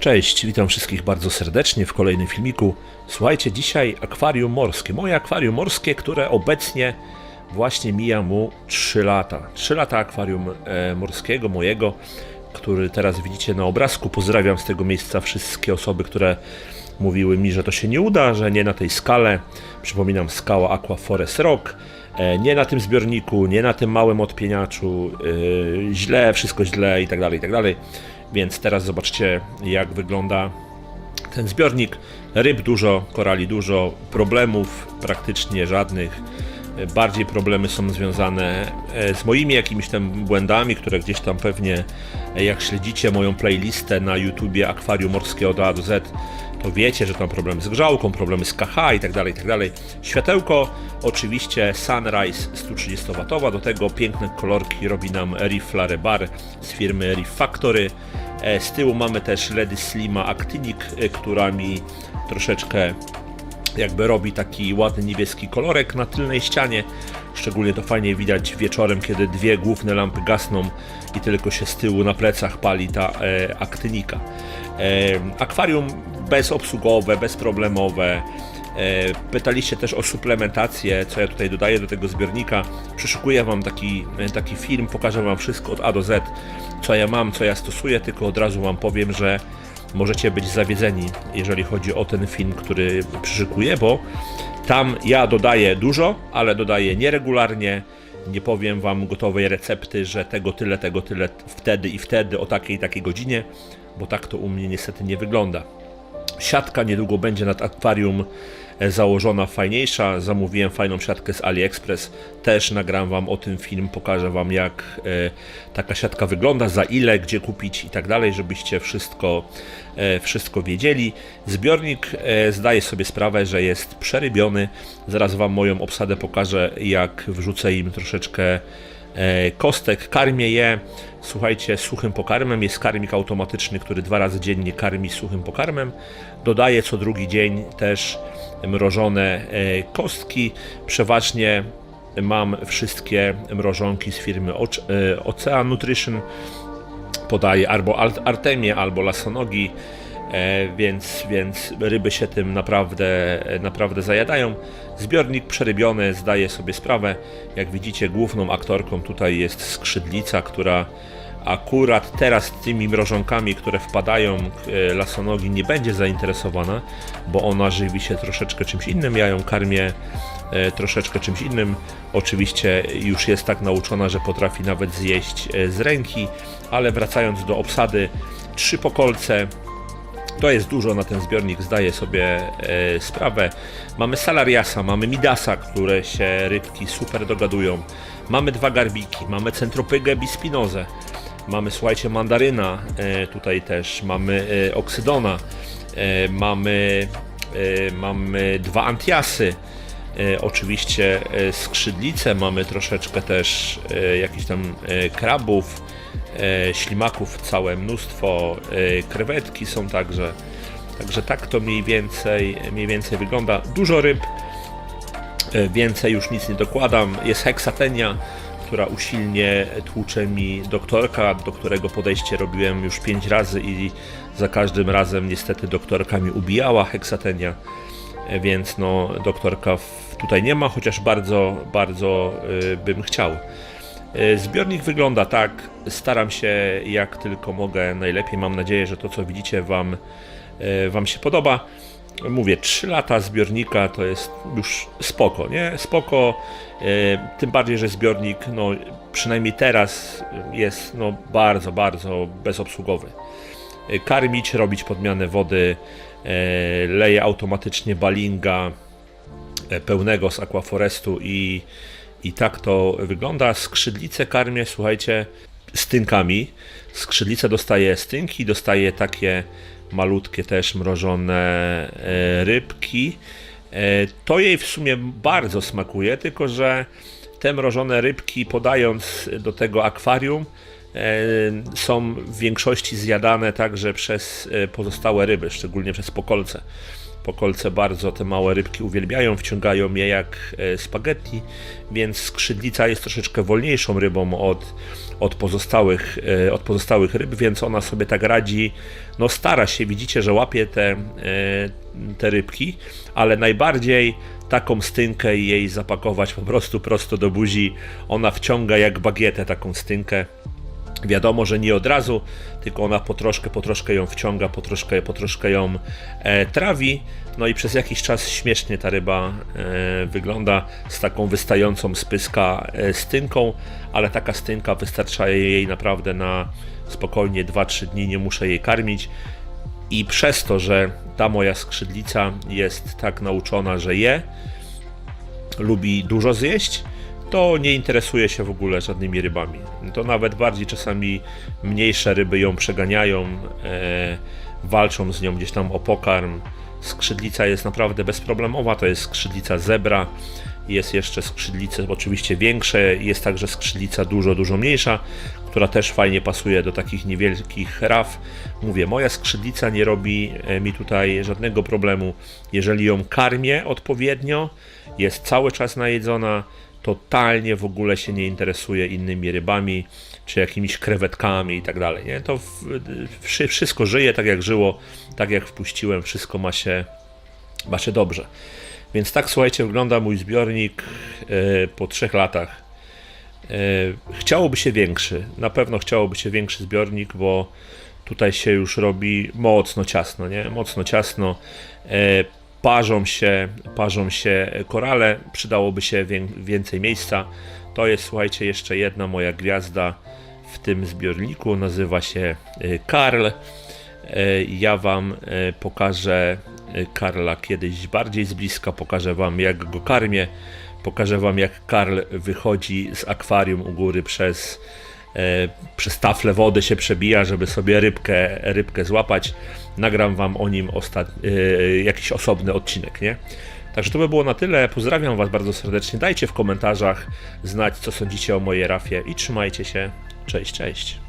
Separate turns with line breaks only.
Cześć, witam wszystkich bardzo serdecznie w kolejnym filmiku. Słuchajcie, dzisiaj akwarium morskie. Moje akwarium morskie, które obecnie właśnie mija mu 3 lata. 3 lata akwarium e, morskiego mojego, który teraz widzicie na obrazku. Pozdrawiam z tego miejsca wszystkie osoby, które mówiły mi, że to się nie uda, że nie na tej skale. Przypominam, skała Aqua Forest Rock. E, Nie na tym zbiorniku, nie na tym małym odpieniaczu, e, źle, wszystko źle i tak dalej, i tak dalej. Więc teraz zobaczcie, jak wygląda ten zbiornik. Ryb dużo, korali dużo, problemów praktycznie żadnych. Bardziej problemy są związane e, z moimi jakimiś tam błędami, które gdzieś tam pewnie, e, jak śledzicie moją playlistę na YouTubie Akwarium Morskie od A do Z, to wiecie, że tam problemy z grzałką, problemy z KH i tak dalej, i tak dalej. Światełko, oczywiście Sunrise 130W, do tego piękne kolorki robi nam Reef Flare Bar z firmy Reef Factory. E, Z tyłu mamy też LEDy Slima Actinic, która mi troszeczkę jakby robi taki ładny niebieski kolorek na tylnej ścianie. Szczególnie to fajnie widać wieczorem, kiedy dwie główne lampy gasną i tylko się z tyłu na plecach pali ta e, aktynika. E, akwarium bezobsługowe, bezproblemowe. E, Pytaliście też o suplementację, co ja tutaj dodaję do tego zbiornika. Przyszykuję Wam taki, e, taki film, pokażę Wam wszystko od A do Z, co ja mam, co ja stosuję, tylko od razu Wam powiem, że możecie być zawiedzeni, jeżeli chodzi o ten film, który przyszykuję, bo tam ja dodaję dużo, ale dodaję nieregularnie. Nie powiem wam gotowej recepty, że tego tyle, tego tyle, wtedy i wtedy, o takiej i takiej godzinie, bo tak to u mnie niestety nie wygląda. Siatka niedługo będzie nad akwarium e, założona, fajniejsza. Zamówiłem fajną siatkę z AliExpress. Też nagram Wam o tym film, pokażę Wam jak e, taka siatka wygląda, za ile, gdzie kupić i tak dalej, żebyście wszystko, e, wszystko wiedzieli. Zbiornik zdaje sobie sprawę, że jest przerybiony. Zaraz Wam moją obsadę pokażę, jak wrzucę im troszeczkę kostek, karmię je. Słuchajcie, suchym pokarmem jest karmik automatyczny, który dwa razy dziennie karmi suchym pokarmem. Dodaję co drugi dzień też mrożone e, kostki. Przeważnie mam wszystkie mrożonki z firmy e, Ocean Nutrition. Podaję albo Ar- Artemię, albo Lasonogi. E, więc, więc ryby się tym naprawdę, naprawdę zajadają. Zbiornik przerybiony, zdaje sobie sprawę. Jak widzicie, główną aktorką tutaj jest skrzydlica, która akurat teraz tymi mrożonkami, które wpadają, e, lasonogi nie będzie zainteresowana, bo ona żywi się troszeczkę czymś innym. Ja ją karmię e, troszeczkę czymś innym. Oczywiście już jest tak nauczona, że potrafi nawet zjeść z ręki, ale wracając do obsady, trzy pokolce, to jest dużo na ten zbiornik, zdaję sobie e, sprawę. Mamy salariasa, mamy midasa, które się rybki super dogadują. Mamy dwa garbiki, mamy centropygę bispinozę. Mamy, słuchajcie, mandaryna e, tutaj też, mamy e, oksydona, e, mamy, e, mamy dwa antiasy. E, oczywiście e, skrzydlice, mamy troszeczkę też e, jakichś tam e, krabów, ślimaków całe mnóstwo, e, krewetki są także. Także tak to mniej więcej, mniej więcej wygląda. Dużo ryb, e, więcej już nic nie dokładam. Jest heksatenia, która usilnie tłucze mi doktorka, do którego podejście robiłem już 5 razy i za każdym razem niestety doktorka mi ubijała heksatenia, E, więc no doktorka tutaj nie ma, chociaż bardzo, bardzo bym chciał. E, Zbiornik wygląda tak. Staram się jak tylko mogę najlepiej. Mam nadzieję, że to co widzicie Wam, e, wam się podoba. Mówię, 3 lata zbiornika to jest już spoko, nie? Spoko. e, Tym bardziej, że zbiornik, no przynajmniej teraz jest no bardzo, bardzo bezobsługowy. Karmić, robić podmianę wody, e, leję automatycznie balinga pełnego z aquaforestu i, i tak to wygląda. Skrzydlice karmię, słuchajcie, stynkami. Skrzydlice dostaje stynki, dostaje takie malutkie też mrożone e, rybki. E, To jej w sumie bardzo smakuje, tylko że te mrożone rybki podając do tego akwarium e, są w większości zjadane także przez pozostałe ryby, szczególnie przez pokolce. Pokolce bardzo te małe rybki uwielbiają, wciągają je jak e, spaghetti, więc skrzydlica jest troszeczkę wolniejszą rybą od, od, pozostałych, e, od pozostałych ryb, więc ona sobie tak radzi, no stara się, widzicie, że łapie te, e, te rybki, ale najbardziej taką stynkę jej zapakować po prostu prosto do buzi. Ona wciąga jak bagietę taką stynkę. Wiadomo, że nie od razu, tylko ona po troszkę, po troszkę ją wciąga, po troszkę, po troszkę ją e, trawi. No i przez jakiś czas śmiesznie ta ryba e, wygląda z taką wystającą z pyska e, stynką, ale taka stynka wystarcza jej naprawdę na spokojnie 2-3 dni, nie muszę jej karmić. I przez to, że ta moja skrzydlica jest tak nauczona, że je, lubi dużo zjeść, to nie interesuje się w ogóle żadnymi rybami. To nawet bardziej czasami mniejsze ryby ją przeganiają, e, walczą z nią gdzieś tam o pokarm. Skrzydlica jest naprawdę bezproblemowa, to jest skrzydlica zebra. Jest jeszcze skrzydlice oczywiście większe, jest także skrzydlica dużo, dużo mniejsza, która też fajnie pasuje do takich niewielkich raf. Mówię, moja skrzydlica nie robi e, mi tutaj żadnego problemu, jeżeli ją karmię odpowiednio, jest cały czas najedzona, totalnie w ogóle się nie interesuje innymi rybami, czy jakimiś krewetkami i tak dalej. Nie? To w, wszy- wszystko żyje tak jak żyło, tak jak wpuściłem, wszystko ma się, ma się dobrze. Więc tak słuchajcie, wygląda mój zbiornik e, po trzech latach. E, chciałoby się większy, na pewno chciałoby się większy zbiornik, bo tutaj się już robi mocno ciasno, nie? Mocno ciasno. Parzą się, parzą się korale, przydałoby się wię- więcej miejsca. To jest, słuchajcie, jeszcze jedna moja gwiazda w tym zbiorniku, nazywa się e, Karl. E, Ja Wam e, pokażę Karla kiedyś bardziej z bliska, pokażę Wam jak go karmię, pokażę Wam jak Karl wychodzi z akwarium u góry przez, przez taflę wody się przebija, żeby sobie rybkę, rybkę złapać. Nagram Wam o nim e, jakiś osobny odcinek, nie? Także to by było na tyle. Pozdrawiam Was bardzo serdecznie. Dajcie w komentarzach znać, co sądzicie o mojej rafie i trzymajcie się. Cześć, cześć.